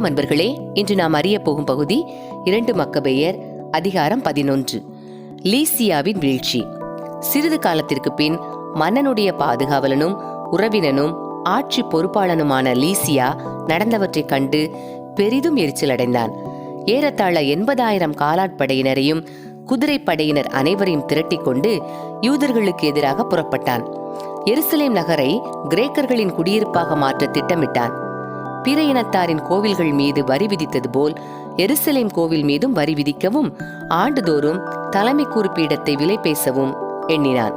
வணக்கம் அன்பர்களே. இன்று நாம் அறிய போகும் பகுதி இரண்டு மக்கபெயர் அதிகாரம் பதினொன்று. லீசியாவின் வீழ்ச்சி. சிறிது காலத்திற்கு பின் மன்னனுடைய பாதுகாவலனும் உறவினனும் ஆட்சி பொறுப்பாளனுமான லீசியா நடந்தவற்றைக் கண்டு பெரிதும் எரிச்சல் அடைந்தான் ஏறத்தாழ எண்பதாயிரம் காலாட்படையினரையும் குதிரைப்படையினர் அனைவரையும் திரட்டிக்கொண்டு யூதர்களுக்கு எதிராக புறப்பட்டான். எருசலேம் நகரை கிரேக்கர்களின் குடியிருப்பாக மாற்ற திட்டமிட்டான். பிற இனத்தாரின் கோவில்கள் மீது வரி விதித்தது போல் எருசலேம் கோவில் மீதும் வரி விதிக்கவும் ஆண்டுதோறும் தலைமை குறிப்பீடத்தை விலை பேசவும் எண்ணினான்.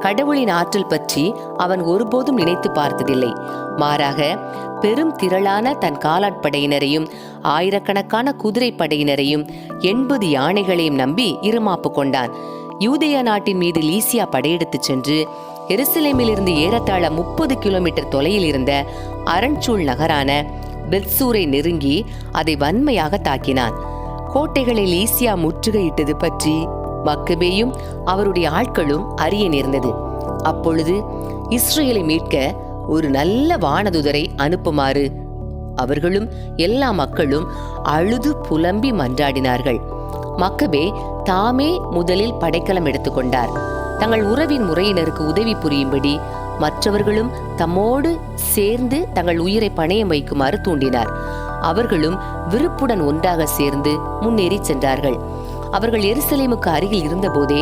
கடவுளின் ஆற்றல் பற்றி அவன் ஒருபோதும் நினைத்து பார்த்ததில்லை. மாறாக பெரும் திரளான தன் காலாட்படையினரையும் ஆயிரக்கணக்கான குதிரை படையினரையும் எண்பது யானைகளையும் நம்பி இருமாப்பு கொண்டான். யூதேயா நாட்டின் மீது லீசியா படையெடுத்துச் சென்று எருசலேமிலிருந்து ஏறத்தாழ முப்பது கிலோமீட்டர் தொலையில் இருந்த அரண்சூழ் நகரான பெத்சூரை நெருங்கி அதை வன்மையாக தாக்கினான். கோட்டைகளை லீசியா முற்றுகையிட்டது பற்றி மக்கபேயும் அவருடைய ஆட்களும் அறிய நேர்ந்தது. அப்பொழுது இஸ்ரேலை மீட்க ஒரு நல்ல வானதுதரை அனுப்புமாறு அவர்களும் எல்லா மக்களும் அழுது புலம்பி மன்றாடினார்கள். மக்கபே தாமே முதலில் படைக்கலம் எடுத்துக்கொண்டார். தங்கள் உறவின் முறையினருக்கு உதவி புரியும்படி மற்றவர்களும் தம்மோடு சேர்ந்து தங்கள் உயிரை பணையம் வைக்குமாறு தூண்டினார். அவர்களும் விருப்புடன் ஒன்றாக சேர்ந்து முன்னேறி சென்றார்கள். அவர்கள் எருசலேமுக்கு அருகில் இருந்தபோதே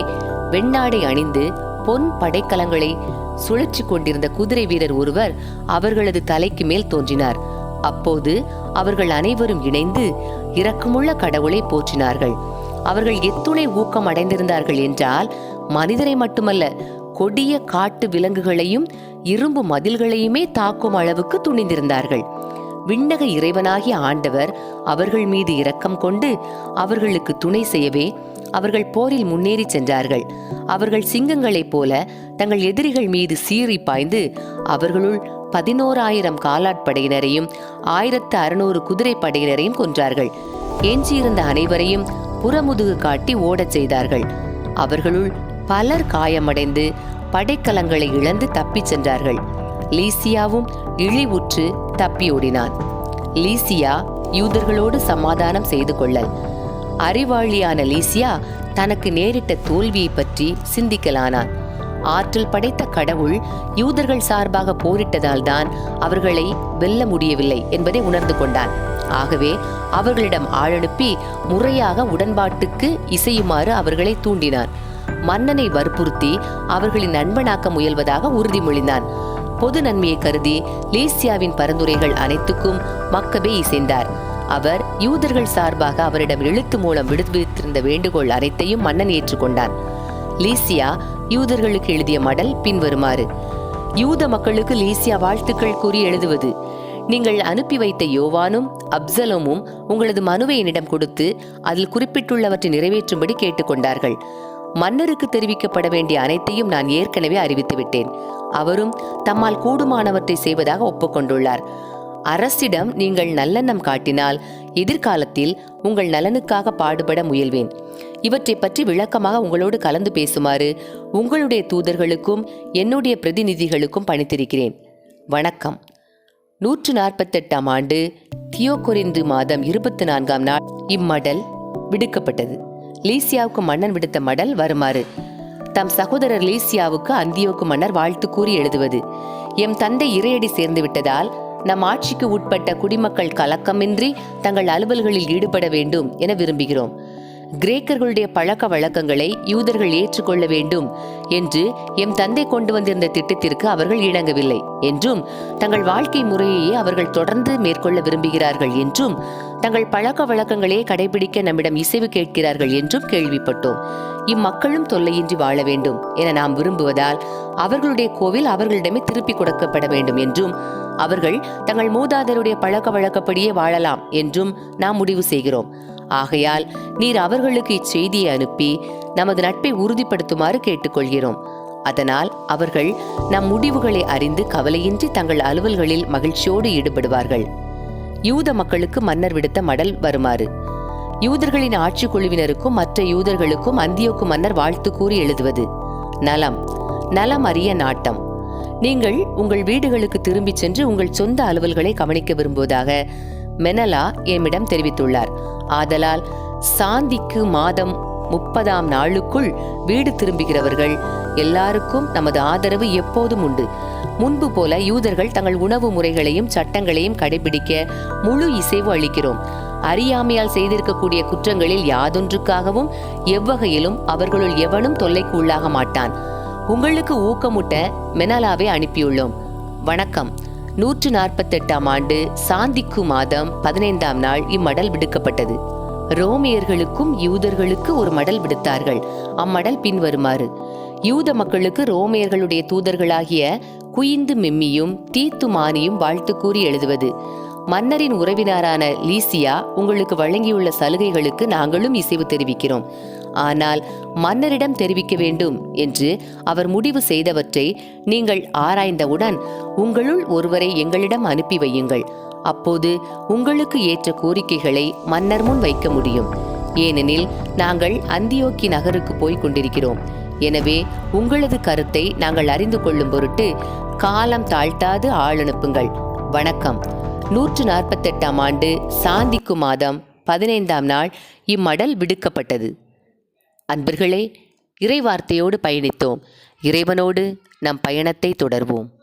வெண்ணாடை அணிந்து பொன் படைக்கலங்களை சுழற்றி கொண்டிருந்த குதிரை வீரர் ஒருவர் அவர்களது தலைக்கு மேல் தோன்றினார். அப்போது அவர்கள் அனைவரும் இணைந்து இரக்கமுள்ள கடவுளை போற்றினார்கள். அவர்கள் எத்துணை ஊக்கம் அடைந்திருந்தார்கள் என்றால் மனிதரை மட்டுமல்ல கொடிய காட்டு விலங்குகளையும் இரும்பு மதில்களையுமே தாக்கும் அளவுக்கு துணிந்திருந்தார்கள். விண்ணக இறைவனாகிய ஆண்டவர் அவர்கள் மீது இரக்கம் கொண்டு அவர்களுக்கு துணை செய்யவே அவர்கள் போரில் முன்னேறி சென்றார்கள். அவர்கள் சிங்கங்களைப் போல தங்கள் எதிரிகள் மீது சீறி பாய்ந்து அவர்களுள் பதினோராயிரம் காலாட்படையினரையும் ஆயிரத்து அறுநூறு குதிரை படையினரையும் கொன்றார்கள். எஞ்சியிருந்த அனைவரையும் புறமுதுகு காட்டி ஓடச் செய்தார்கள். அவர்களுள் பலர் காயமடைந்து படைக்கலங்களை இழந்து தப்பிச் சென்றார்கள். லீசியாவும் இழிவுற்று தப்பி ஓடினான். லீசியா யூதர்களோடு சமாதானம் செய்து கொள்ளல். அறிவாளியான லீசியா தனக்கு நேரிட்ட தோல்வியை பற்றி சிந்திக்கலானான். ஆற்றல் படைத்த கடவுள் யூதர்கள் சார்பாக போரிட்டதால் தான் அவர்களை வெல்ல முடியவில்லை என்பதை உணர்ந்து கொண்டான். ஆகவே அவர்களிடம் ஆளனுப்பி முறையாக உடன்பாட்டுக்கு இசையுமாறு அவர்களை தூண்டினான். மன்னனை வற்புறுத்தி அவர்களின் நண்பனாக்க முயல்வதாக உறுதிமொழிந்தான். பொது நன்மையை கருதி லீசியாவின் பரிந்துரைகள் அனைத்துக்கும் மக்கபே இசைந்தார். அவர் யூதர்கள் சார்பாக அவரிடம் எழுத்து மூலம் விடுவித்திருந்த வேண்டுகோள் அனைத்தையும் மன்னன் ஏற்றுக்கொண்டான். லீசியா யூதர்களுக்கு எழுதிய மடல் பின்வருமாறு யூத மக்களுக்கு லீசியா வாழ்த்துக்கள் கூறி எழுதுவது. நீங்கள் அனுப்பி வைத்த யோவானும் அப்சலோமும் உங்களது மனுவை என்னிடம் கொடுத்து அதில் குறிப்பிட்டுள்ளவற்றை நிறைவேற்றும்படி கேட்டுக்கொண்டார்கள். மன்னருக்கு தெரிவிக்கப்பட வேண்டிய அனைத்தையும் நான் ஏற்கனவே அறிவித்துவிட்டேன் அவரும் தம்மால் கூடுமானவற்றை செய்வதாக ஒப்புக்கொண்டுள்ளார். அரசிடம் நீங்கள் நல்லெண்ணம் காட்டினால் எதிர்காலத்தில் உங்கள் நலனுக்காக பாடுபட முயல்வேன். இவற்றை பற்றி விளக்கமாக உங்களோடு கலந்து பேசுமாறு உங்களுடைய தூதர்களுக்கும் என்னுடைய பிரதிநிதிகளுக்கும் பணித்திருக்கிறேன். வணக்கம். நூற்று நாற்பத்தெட்டாம் ஆண்டு தியோகொரிந்து மாதம் இருபத்தி நான்காம் நாள் இம்மடல் விடுக்கப்பட்டது. லீசியாவுக்கு மன்னன் விடுத்த மடல் வருமாறு. தம் சகோதரர் லீசியாவுக்கு அந்தியோக்கு மன்னர் வாழ்த்து கூறி எழுதுவது. எம் தந்தை இறையடி சேர்ந்து விட்டதால் நம் ஆட்சிக்கு உட்பட்ட குடிமக்கள் கலக்கமின்றி தங்கள் அலுவல்களில் ஈடுபட வேண்டும் என விரும்புகிறோம். கிரேக்கர்களுடைய பழக்க வழக்கங்களை யூதர்கள் ஏற்றுக்கொள்ள வேண்டும் என்று எம் தந்தை கொண்டு வந்திருந்த திட்டத்திற்கு அவர்கள் இணங்கவில்லை என்றும் தங்கள் வாழ்க்கை முறையையே அவர்கள் தொடர்ந்து மேற்கொள்ள விரும்புகிறார்கள் என்றும் தங்கள் பழக்க வழக்கங்களே கடைபிடிக்க நம்மிடம் இசைவு கேட்கிறார்கள் என்றும் கேள்விப்பட்டோம். இம்மக்களும் தொல்லையின்றி வாழ வேண்டும் என நாம் விரும்புவதால் அவர்களுடைய கோவில் அவர்களிடமே திருப்பி கொடுக்கப்பட வேண்டும் என்றும் அவர்கள் தங்கள் மூதாதருடைய பழக்க வழக்கப்படியே வாழலாம் என்றும் நாம் முடிவு செய்கிறோம். ஆகையால் நீர் அவர்களுக்கு இச்செய்தியை அனுப்பி நமது நட்பை உறுதிப்படுத்துமாறு கேட்டுக்கொள்கிறோம். அதனால் அவர்கள் நம் முடிவுகளை அறிந்து கவலையின்றி தங்கள் அலுவல்களில் மகிழ்ச்சியோடு ஈடுபடுவார்கள். யூத மக்களுக்கு மன்னர் விடுத்த மடல் வருமாறு. யூதர்களின் ஆட்சி குழுவினருக்கும் மற்ற யூதர்களுக்கும் அந்தியோக்கு மன்னர் வாழ்த்து கூறி எழுதுவது. நலம். நலம் அறிய நாட்டம். நீங்கள் உங்கள் வீடுகளுக்கு திரும்பிச் சென்று உங்கள் சொந்த அலுவல்களை கவனிக்க விரும்புவதாக மெனலா எம்மிடம் தெரிவித்துள்ளார். ஆதலால் சாந்திக்கு மாதம் முப்பதாம் நாளுக்குள் வீடு திரும்புகிறவர்கள் எல்லாருக்கும் நமது ஆதரவு எப்போதும் உண்டு. முன்பு போல யூதர்கள் தங்கள் உணவு முறைகளையும் சட்டங்களையும் கடைபிடிக்க முழு இசைவு அளிக்கிறோம். அறியாமையால் செய்திருக்கக்கூடிய குற்றங்களில் யாதொன்றுக்காகவும் எவ்வகையிலும் அவர்களுள் எவனும் தொல்லைக்கு உள்ளாக மாட்டான். உங்களுக்கு ஊக்கமுட்ட மெனலாவை அனுப்பியுள்ளோம். வணக்கம். நூற்று நாற்பத்தெட்டாம் ஆண்டு சாந்திக்கு மாதம் பதினைந்தாம் நாள் இம்மடல் விடுக்கப்பட்டது. ரோமியர்களுக்கும் யூதர்களுக்கு ஒரு மடல் விடுத்தார்கள். அம்மடல் பின்வருமாறு. யூத மக்களுக்கு ரோமியர்களுடைய தூதர்களாகிய குயிந்து மிம்மியும் தீத்துமானியும் வாழ்த்து கூறி எழுதுவது. மன்னரின் உறவினரான லீசியா உங்களுக்கு வழங்கியுள்ள சலுகைகளுக்கு நாங்களும் இசைவு தெரிவிக்கிறோம். ஆனால் மன்னரிடம் தெரிவிக்க வேண்டும் என்று அவர் முடிவு செய்தவற்றை நீங்கள் ஆராய்ந்தவுடன் உங்களுள் ஒருவரை எங்களிடம் அனுப்பி வையுங்கள். அப்போது உங்களுக்கு ஏற்ற கோரிக்கைகளை மன்னர் முன் வைக்க முடியும். ஏனெனில் நாங்கள் அந்தியோக்கி நகருக்கு போய்க் கொண்டிருக்கிறோம். எனவே உங்களது கருத்தை நாங்கள் அறிந்து கொள்ளும் பொருட்டு காலம் தாழ்த்தாது ஆள் அனுப்புங்கள் வணக்கம். நூற்று நாற்பத்தெட்டாம் ஆண்டு சாந்திக்கு மாதம் பதினைந்தாம் நாள் இம்மடல் விடுக்கப்பட்டது. அன்பர்களே இறைவார்த்தையோடு பயணித்தோம். இறைவனோடு நம் பயணத்தை தொடர்வோம்.